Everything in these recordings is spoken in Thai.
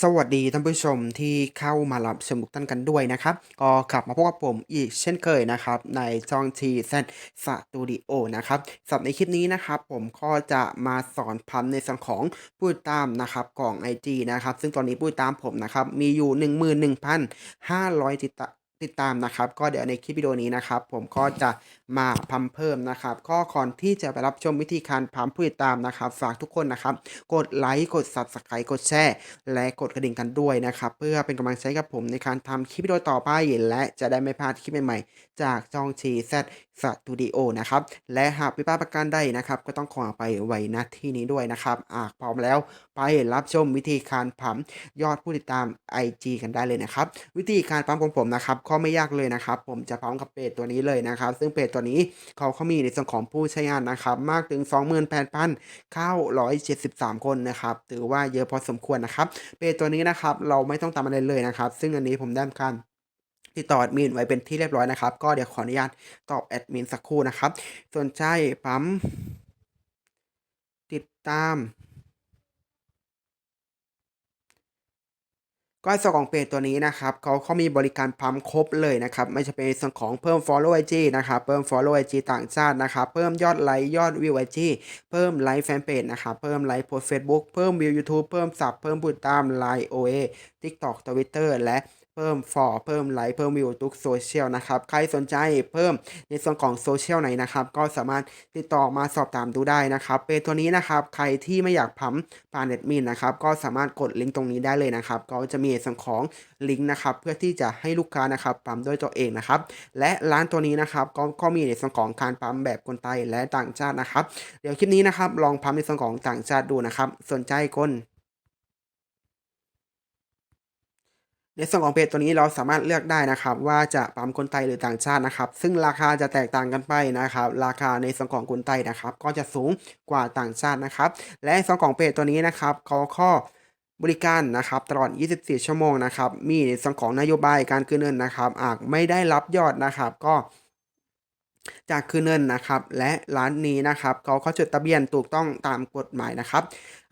สวัสดีท่านผู้ชมที่เข้ามารับชมทุกท่านกันด้วยนะครับ ก็กลับมาพบกับผมอีกเช่นเคยนะครับ ในช่องทีแซนสตูดิโอนะครับสำหรับในคลิปนี้นะครับ ผมก็จะมาสอนพันในส่วนของผู้ตามนะครับกล่อง IG นะครับ ซึ่งตอนนี้ผู้ติดตามผมนะครับ มีอยู่ 11,500ติดตาม ติดตามนะครับ ก็เดี๋ยวในคลิปวิดีโอนี้นะครับ ผมก็จะมาพัมเพิ่มนะครับ ก็ก่อนที่จะไปรับชมวิธีการพัมผู้ติดตามนะครับ ฝากทุกคนนะครับ กดไลค์กด Subscribe กดแชร์และกดกระดิ่งกันด้วยนะครับ เพื่อเป็นกำลังใจกับผมในการทำคลิปวิดีโอต่อไปและจะได้ไม่พลาดคลิปใหม่ๆ จากช่องชีแซดสตูดิโอนะครับ และหากพิพาทประการใดนะครับ ก็ต้องขอไปไว้ณที่นี้ด้วยนะครับอะพร้อมแล้วไปรับชมวิธีการพัมยอดผู้ติดตาม IG กันได้เลยนะครับ วิธีการปั๊มของผมนะครับก็ไม่ยากเลยนะครับ ผมจะพร้อมกับเพจตัวนี้เลยนะครับ ซึ่งเพจตัวนี้เขาเขามีในส่วนของผู้ใช้งานนะครับ มากถึง 28,973 คนนะครับถือว่าเยอะพอสมควรนะครับเพจตัวนี้นะครับเราไม่ต้องตามอะไรเลยนะครับ ซึ่งอันนี้ผมได้ทำการติดต่อแอดมินไว้เป็นที่เรียบร้อยนะครับ ก็เดี๋ยวขออนุญาตตอบแอดมินสักครู่นะครับ ส่วนใจปั๊มติดตาม ก็ส่วนของเพจตัวนี้นะครับเขาเขามีบริการพัมครบเลยนะครับไม่ใช่เป็นส่วนของเพิ่ม follow IG นะครับเพิ่ม follow IG ต่างชาตินะครับเพิ่มยอดไลค์ยอดวิว IG เพิ่มไลค์แฟนเพจนะครับเพิ่มไลค์โพสเฟซบุ๊กเพิ่มวิว YouTube เพิ่มสับเพิ่มบุตรตามไลน์ OA TikTok Twitter และ เพิ่มฟอร์เพิ่มไลค์เพิ่มวิวทุกโซเชียลนะครับ ใครสนใจเพิ่มในส่วนของโซเชียลไหนนะครับ ก็สามารถติดต่อมาสอบถามดูได้นะครับเพจตัวนี้นะครับ ใครที่ไม่อยากพัมผ่านเน็ตมินนะครับ ก็สามารถกดลิงก์ตรงนี้ได้เลยนะครับ ก็จะมีส่วนของลิงก์นะครับ เพื่อที่จะให้ลูกค้านะครับปั๊มด้วยตัวเองนะครับ และร้านตัวนี้นะครับ ก็ก็มีในส่วนของการปั๊มแบบคนไทยและต่างชาตินะครับ เดี๋ยวคลิปนี้นะครับ ลองพัมในส่วนของต่างชาติดูนะครับ สนใจคน ในส่วนของเพจตัวนี้เราสามารถเลือกได้นะครับ ว่าจะปั๊มคนไทยหรือต่างชาตินะครับ ซึ่งราคาจะแตกต่างกันไปนะครับ ราคาในส่วนของคนไทยนะครับ ก็จะสูงกว่าต่างชาตินะครับ และส่วนของเพจตัวนี้นะครับเขาข้อบริการนะครับตลอด 24 ชั่วโมงนะครับ มีในส่วนของนโยบายการคืนเงินนะครับหากไม่ได้รับยอดนะครับ ก็ จากคืนเงินนะครับ และร้านนี้นะครับเขาเขาจดทะเบียนถูกต้องตามกฎหมายนะครับ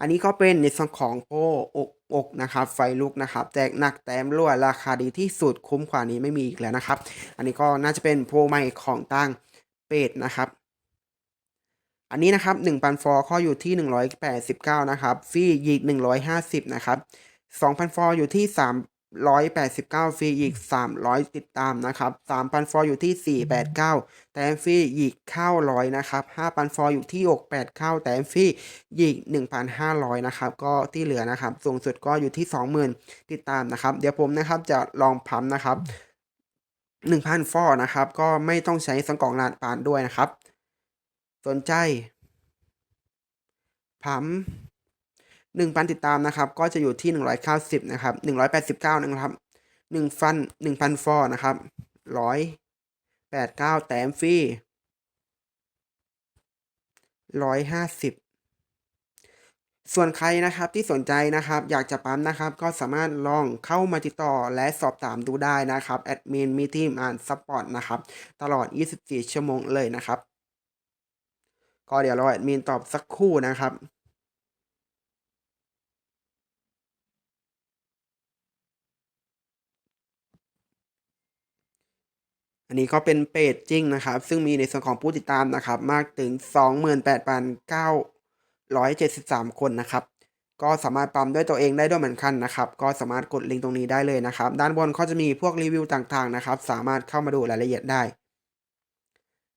อันนี้ก็เป็นในส่วนของโปอกอกนะครับ ไฟลุกนะครับ แจกหนักแต้มรั่วราคาดีที่สุดคุ้มกว่านี้ไม่มีอีกแล้วนะครับ อันนี้ก็น่าจะเป็นโปรใหม่ของตั้งเป็ดนะครับอันนี้นะครับ1,000ฟอร์ข้ออยู่ที่ 189 นะครับฟรีอีก 150 นะครับ2,000ฟอร์อยู่ที่ 389ฟรีอีก 300 ติดตามนะครับ 3,000 ฟอร์อยู่ที่ 489 แต้มฟรีอีก900นะครับ 5,000 ฟอร์อยู่ที่ 689 แต้มฟรีอีก 1,500 นะครับ ก็ที่เหลือนะครับ สูงสุดก็อยู่ที่ 20,000 ติดตามนะครับ เดี๋ยวผมนะครับจะลองพัมนะครับ 1,000 ฟอร์นะครับ ก็ไม่ต้องใช้สังกล่องลานปานด้วยนะครับ สนใจพัม หนึ่งพันติดตามนะครับ ก็จะอยู่ที่หนึ่งร้อยเก้าสิบนะครับหนึ่งร้อยแปดสิบเก้านะครับหนึ่งฟันหนึ่งพันฟอนะครับร้อยแปดเก้าแต้มฟรีร้อยห้าสิบส่วนใครนะครับที่สนใจนะครับอยากจะปั๊มนะครับก็สามารถลองเข้ามาติดต่อและสอบถามดูได้นะครับแอดมินมีทีมอ่านซัพพอร์ตนะครับตลอด 24 ชั่วโมงเลยนะครับ ก็เดี๋ยวรอแอดมินตอบสักครู่นะครับ อันนี้ก็เป็นเพจจริงนะครับ ซึ่งมีในส่วนของผู้ติดตามนะครับ มากถึง 28,973 คนนะครับ ก็สามารถปั๊มด้วยตัวเองได้ด้วยเหมือนกันนะครับ ก็สามารถกดลิงก์ตรงนี้ได้เลยนะครับ ด้านบนเขาจะมีพวกรีวิวต่างๆนะครับ สามารถเข้ามาดูรายละเอียดได้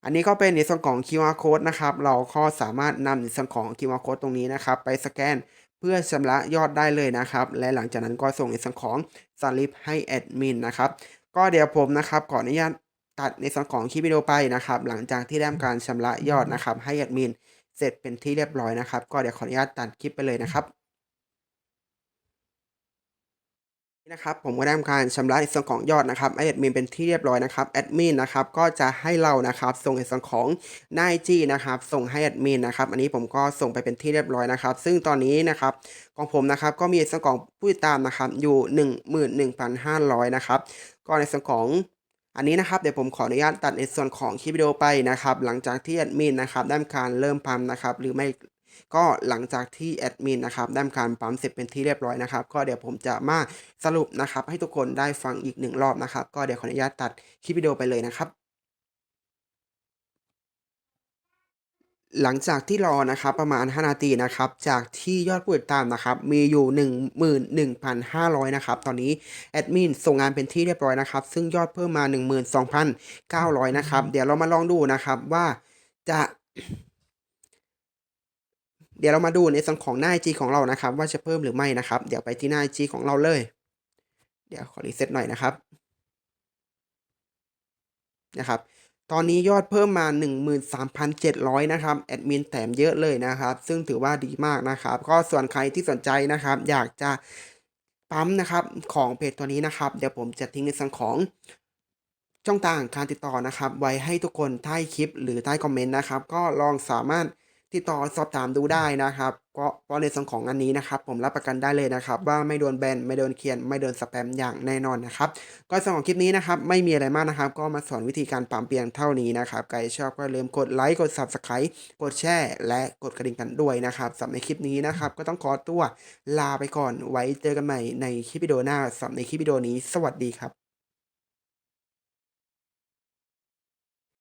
อันนี้ก็เป็นในส่วนของ QR code นะครับ เราก็สามารถนำในส่วนของ QR code ตรงนี้นะครับ ไปสแกนเพื่อชำระยอดได้เลยนะครับ และหลังจากนั้นก็ส่งในส่วนของสลิปให้แอดมินนะครับ ก็เดี๋ยวผมนะครับขออนุญาต ตัดในส่วนของคลิปวิดีโอไปนะครับ หลังจากที่ได้ทำการชำระยอดนะครับ ให้แอดมินเสร็จเป็นที่เรียบร้อยนะครับ ก็เดี๋ยวขออนุญาตตัดคลิปไปเลยนะครับนี่นะครับผมก็ได้ทำการชำระในส่วนของยอดนะครับให้แอดมินเป็นที่เรียบร้อยนะครับแอดมินนะครับก็จะให้เรานะครับส่งในส่วนของนายจีนะครับส่งให้แอดมินนะครับอันนี้ผมก็ส่งไปเป็นที่เรียบร้อยนะครับ ซึ่งตอนนี้นะครับของผมนะครับก็มีส่วนของผู้ติดตามนะครับอยู่ 11,500นะครับก็ในส่วนของ อันนี้นะครับเดี๋ยวผมขออนุญาตตัดในส่วนของคลิปวิดีโอไปนะครับหลังจากที่แอดมินนะครับได้ทำการเริ่มพัมนะครับหรือไม่ก็หลังจากที่แอดมินนะครับได้ทำการปั๊มเสร็จเป็นที่เรียบร้อยนะครับก็เดี๋ยวผมจะมาสรุปนะครับให้ทุกคนได้ฟังอีกหนึ่งรอบนะครับก็เดี๋ยวขออนุญาตตัดคลิปวิดีโอไปเลยนะครับ หลังจากที่รอนะครับประมาณ 5 นาทีนะครับจากที่ยอดผู้ติดตามนะครับมีอยู่ 11,500 นะครับตอนนี้แอดมินส่งงานเป็นที่เรียบร้อยนะครับซึ่งยอดเพิ่มมา 12,900 นะครับเดี๋ยวเรามาลองดูนะครับว่าจะเดี๋ยวเรามาดูในส่วนของหน้า IG ของเรานะครับ ว่าจะเพิ่มหรือไม่นะครับ เดี๋ยวไปที่หน้า IG ของเราเลย เดี๋ยวขอรีเซ็ตหน่อยนะครับนะครับ ตอนนี้ยอดเพิ่มมา 13,700 นะครับ แอดมินแถมเยอะเลยนะครับ ซึ่งถือว่าดีมากนะครับ ก็ส่วนใครที่สนใจนะครับ อยากจะปั๊มนะครับของเพจตัวนี้นะครับ เดี๋ยวผมจะทิ้งในส่วนของช่องทางการติดต่อนะครับ ไว้ให้ทุกคนใต้คลิปหรือใต้คอมเมนต์นะครับ ก็ลองสามารถติดต่อสอบถามดูได้นะครับ ก็เพราะในส่วนของอันนี้นะครับ ผมรับประกันได้เลยนะครับ ว่าไม่โดนแบนไม่โดนเคียน ไม่โดนสแปมอย่างแน่นอนนะครับ ก็สำหรับคลิปนี้นะครับ ไม่มีอะไรมากนะครับ ก็มาสอนวิธีการปั๊มเพียงเท่านี้นะครับใครชอบก็อย่าลืมกดไลค์กด Subscribe กดแชร์และกดกระดิ่งกันด้วยนะครับสำหรับในคลิปนี้นะครับ ก็ต้องขอตัวลาไปก่อนไว้เจอกันใหม่ในคลิปวิดีโอหน้าสำหรับในคลิปวิดีโอนี้ สวัสดีครับ